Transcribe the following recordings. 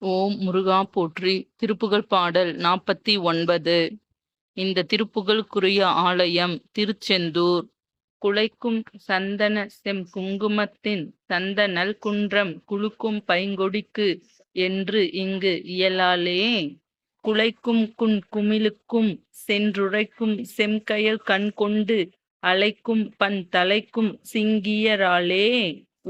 ஓம் முருகா போற்றி. திருப்புகழ் பாடல் நாற்பத்தி ஒன்பது. இந்த திருப்புகழுக்குரிய ஆலயம் திருச்செந்தூர். குலைக்கும் சந்தன செம் குங்குமத்தின் சந்த நல்குன்றம் குலுக்கும் பைங்கொடிக்கு என்று இங்கு இயலாலே. குலைக்கும் குன் குமிழுக்கும் சென்றுரைக்கும் செம்கயல் கண் கொண்டு அலைக்கும் பன் தலைக்கும் சிங்கியராலே.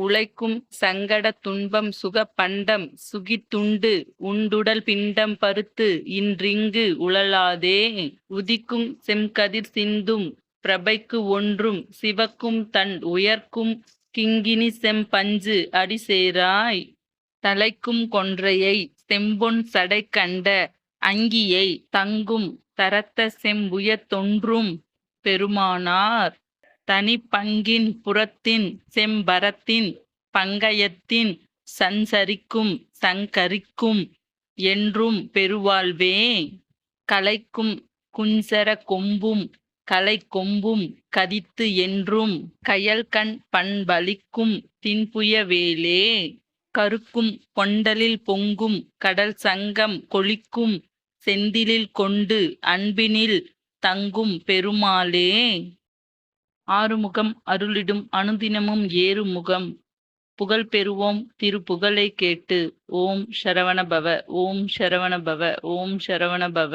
உழைக்கும் சங்கட துன்பம் சுக பண்டம் சுகித்துண்டு உண்டுடல் பிண்டம் பருத்து இன்றிங்கு உழலாதே. உதிக்கும் செம்கதிர் சிந்தும் பிரபைக்கு ஒன்றும் சிவக்கும் தன் உயர்க்கும் கிங்கினி செம்பஞ்சு அடிசேராய். தலைக்கும் கொன்றையை செம்பொன் சடை கண்ட அங்கியை தங்கும் தரத்த செம்புய தொன்றும் பெருமானார். தனி பங்கின் புறத்தின் செம்பரத்தின் பங்கயத்தின் சஞ்சரிக்கும் சங்கரிக்கும் என்றும் பெருவாழ்வே. கலைக்கும் குஞ்சர கொம்பும் கலை கொம்பும் கதித்து என்றும் கயல்கண் பண்பளிக்கும் தின்புய வேலே. கருக்கும் கொண்டலில் பொங்கும் கடல் சங்கம் கொளிக்கும் செந்திலில் கொண்டு அன்பினில் தங்கும் பெருமாளே. ஆறுமுகம் அருளிடும் அனுதினமும் ஏறுமுகம். புகழ் பெறுவோம் திரு கேட்டு. ஓம் சரவண பவ ஓம் சரவண பவ ஓம் சரவண பவ